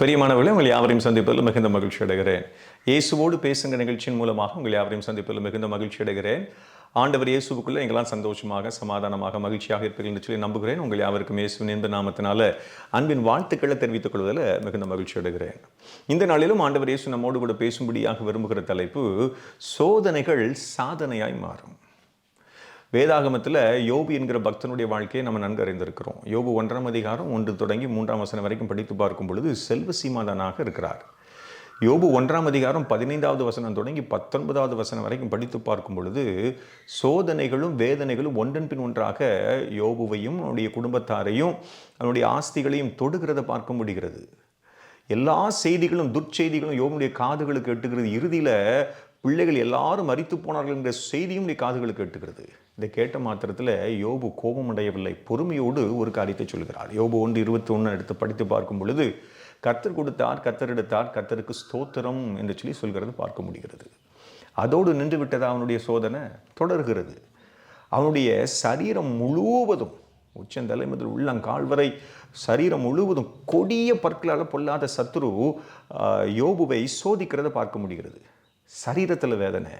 பெரியமானவர்களே உங்கள் யாவரையும் சந்திப்பதில் மிகுந்த மகிழ்ச்சி அடைகிறேன். இயேசுவோடு பேசுங்க நிகழ்ச்சியின் மூலமாக உங்கள் யாவரையும் சந்திப்பதில் மிகுந்த மகிழ்ச்சி அடைகிறேன். ஆண்டவர் இயேசுவுக்குள்ளே எங்களாம் சந்தோஷமாக சமாதானமாக மகிழ்ச்சியாக இருப்பீர்கள் என்று சொல்லி நம்புகிறேன். உங்கள் யாவருக்கும் இயேசுவின் என்ப நாமத்தினால அன்பின் வாழ்த்துக்களை தெரிவித்துக் கொள்வதில் மிகுந்த மகிழ்ச்சி அடைகிறேன். இந்த நாளிலும் ஆண்டவர் இயேசு நம்மோடு கூட பேசும்படியாக விரும்புகிற தலைப்பு சோதனைகள் சாதனையாய் மாறும். வேதாகமத்தில் யோபு என்கிற பக்தனுடைய வாழ்க்கையை நம்ம நன்கு அறிந்திருக்கிறோம். யோபு ஒன்றாம் அதிகாரம் ஒன்று தொடங்கி மூன்றாம் வசனம் வரைக்கும் படித்து பார்க்கும் பொழுது செல்வ சீமாதனாக இருக்கிறார். யோபு ஒன்றாம் அதிகாரம் பதினைந்தாவது வசனம் தொடங்கி பத்தொன்பதாவது வசனம் வரைக்கும் படித்து பார்க்கும் பொழுது சோதனைகளும் வேதனைகளும் ஒன்றன் பின் ஒன்றாக யோபுவையும் அவனுடைய குடும்பத்தாரையும் அவனுடைய ஆஸ்திகளையும் தொடுகிறத பார்க்க முடிகிறது. எல்லா செய்திகளும் துர்ச்செய்திகளும் யோபுடைய காதுகளுக்கு எட்டுகிறது. இறுதியில் பிள்ளைகள் எல்லாரும் மறித்து போனார்கள் என்ற செய்தியும் காதுகளுக்கு எட்டுகிறது. இதை கேட்ட மாத்திரத்தில் யோபு கோபமடையவில்லை. பொறுமையோடு ஒரு காரியத்தை சொல்கிறார். யோபு ஒன்று இருபத்தி ஒன்று எடுத்து படித்து பார்க்கும் பொழுது கர்த்தர் கொடுத்தார் கர்த்தர் எடுத்தார் கர்த்தருக்கு ஸ்தோத்திரம் என்று சொல்லி சொல்கிறது பார்க்க முடிகிறது. அதோடு நின்று விட்டதா அவனுடைய சோதனை? தொடர்கிறது. அவனுடைய சரீரம் முழுவதும் உச்சந்தலை முதல் உள்ளங்கால் வரை சரீரம் முழுவதும் கொடிய பற்களால் பொல்லாத சத்ரு யோபுவை சோதிக்கிறத பார்க்க முடிகிறது. சரீரத்தில் வேதனை.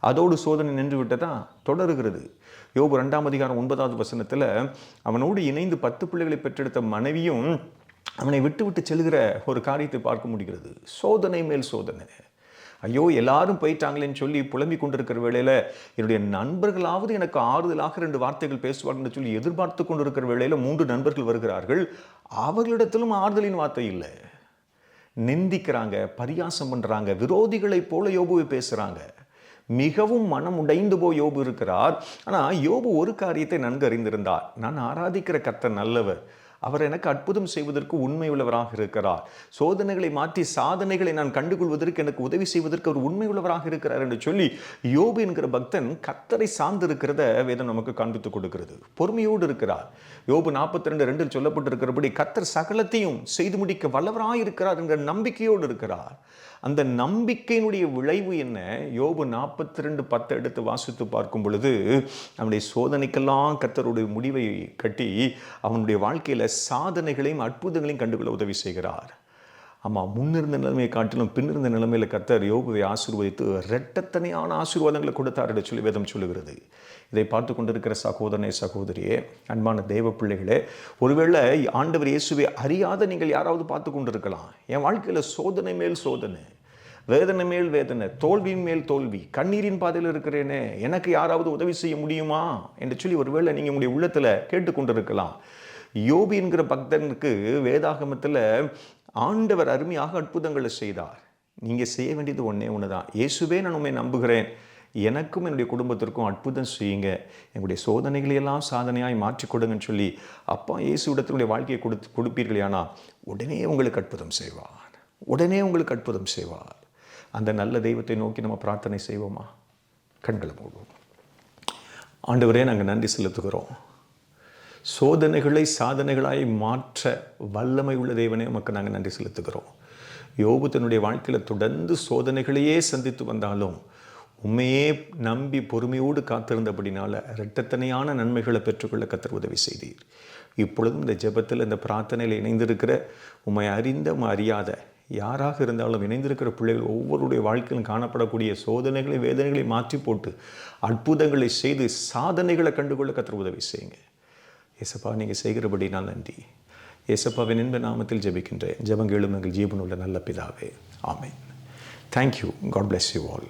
அதோடு சோதனை நின்று விட்டதா? தொடருகிறது. யோபு ரெண்டாம் அதிகாரம் ஒன்பதாவது வசனத்தில் அவனோடு இணைந்து பத்து பிள்ளைகளை பெற்றெடுத்த மனைவியும் அவனை விட்டு விட்டு செல்கிற ஒரு காரியத்தை பார்க்க முடிகிறது. சோதனை மேல் சோதனை. ஐயோ எல்லாரும் போயிட்டாங்களேன்னு சொல்லி புலம்பிக் கொண்டிருக்கிற வேளையில் என்னுடைய நண்பர்களாவது எனக்கு ஆறுதலாக ரெண்டு வார்த்தைகள் பேசுவார்கள் சொல்லி எதிர்பார்த்து கொண்டிருக்கிற வேளையில் மூன்று நண்பர்கள் வருகிறார்கள். அவர்களிடத்திலும் ஆறுதலின் வார்த்தை இல்லை. நிந்திக்கிறாங்க பரியாசம் பண்ணுறாங்க விரோதிகளைப் போல யோபுவை பேசுகிறாங்க மிகவும் மனம் உடைந்து போய் யோபு இருக்கிறார். ஆனால் யோபு ஒரு காரியத்தை நன்கு அறிந்திருந்தார். நான் ஆராதிக்கிற கர்த்தர் நல்லவர். அவர் எனக்கு அற்புதம் செய்வதற்கு உண்மை உள்ளவராக இருக்கிறார். சோதனைகளை மாற்றி சாதனைகளை நான் கண்டுகொள்வதற்கு எனக்கு உதவி செய்வதற்கு அவர் உண்மை உள்ளவராக இருக்கிறார் என்று சொல்லி யோபு என்கிற பக்தன் கத்தரை சார்ந்திருக்கிறத வேதம் நமக்கு காண்பித்துக் கொடுக்கிறது. பொறுமையோடு இருக்கிறார். யோபு நாற்பத்தி ரெண்டு ரெண்டில் சொல்லப்பட்டிருக்கிறபடி கத்தர் சகலத்தையும் செய்து முடிக்க வல்லவராக இருக்கிறார் என்கிற நம்பிக்கையோடு இருக்கிறார். அந்த நம்பிக்கையினுடைய விளைவு என்ன? யோபு நாற்பத்தி ரெண்டு பத்து எடுத்து வாசித்து பார்க்கும் பொழுது அவனுடைய சோதனைக்கெல்லாம் கத்தருடைய முடிவை கட்டி அவனுடைய வாழ்க்கையில் சாதனைகளையும் அற்புதங்களையும் கண்டுகொள்ள உதவி செய்கிறார். ஆமாம் முன்னிருந்த நிலைமையை காட்டிலும் பின்னிருந்த நிலைமையில் கர்த்தர் யோகுவை ஆசீர்வதித்து ரெட்டத்தனையான ஆசீர்வாதங்களை கொடுத்தார் என்று சொல்லி வேதம் சொல்லுகிறது. இதை பார்த்து கொண்டிருக்கிற சகோதரனை சகோதரியே அன்பான தெய்வ பிள்ளைகளே ஒருவேளை ஆண்டவர் இயேசுவை அறியாத நீங்கள் யாராவது பார்த்து கொண்டிருக்கலாம். என் வாழ்க்கையில் சோதனை மேல் சோதனை வேதனை மேல் வேதனை தோல்வியின் மேல் தோல்வி கண்ணீரின் பாதையில் இருக்கிறேனே எனக்கு யாராவது உதவி செய்ய முடியுமா? என்று சொல்லி ஒருவேளை நீங்கள் உங்களுடைய உள்ளத்தில் கேட்டுக்கொண்டிருக்கலாம் யோபி என்கிற பக்தனுக்கு வேதாகமத்தில் ஆண்டவர் அருமையாக அற்புதங்களை செய்தார். நீங்கள் செய்ய வேண்டியது ஒன்றே ஒன்று தான் இயேசுவே நான் உண்மை நம்புகிறேன். எனக்கும் என்னுடைய குடும்பத்திற்கும் அற்புதம் செய்யுங்க. எங்களுடைய சோதனைகளை எல்லாம் சாதனையாய் மாற்றி கொடுங்கன்னு சொல்லி அப்பா இயேசு இடத்தினுடைய வாழ்க்கையை கொடுத்து கொடுப்பீர்களேனா உடனே உங்களுக்கு அற்புதம் செய்வார். உடனே உங்களுக்கு அற்புதம் செய்வார். அந்த நல்ல தெய்வத்தை நோக்கி நம்ம பிரார்த்தனை செய்வோமா? கண்களை மூடுவோம். ஆண்டவரே நாங்கள் நன்றி செலுத்துகிறோம். சோதனைகளை சாதனைகளாய் மாற்ற வல்லமை உள்ள தேவனே உமக்கு நாங்கள் நன்றி செலுத்துகிறோம். யோபு தன்னுடைய வாழ்க்கையில் தொடர்ந்து சோதனைகளையே சந்தித்து வந்தாலும் உண்மையே நம்பி பொறுமையோடு காத்திருந்தபடினால இரட்டத்தனையான நன்மைகளை பெற்றுக்கொள்ள கத்தர் உதவி செய்தீர். இப்பொழுதும் இந்த ஜெபத்தில் இந்த பிரார்த்தனையில் இணைந்திருக்கிற உம்மை அறிந்த அறியாத யாராக இருந்தாலும் இணைந்திருக்கிற பிள்ளைகள் ஒவ்வொருடைய வாழ்க்கையிலும் காணப்படக்கூடிய சோதனைகளை வேதனைகளை மாற்றி போட்டு அற்புதங்களை செய்து சாதனைகளை கண்டுகொள்ள கத்திர உதவி செய்யுங்க. ஏசப்பா நீங்கள் செய்கிறபடி நான் நன்றி. ஏசப்பாவின் இன்ப நாமத்தில் ஜெபிக்கின்றேன். ஜபங்களும் எங்கள் ஜீவனுள்ள நல்ல பிதாவே. ஆமேன். Thank you God bless you all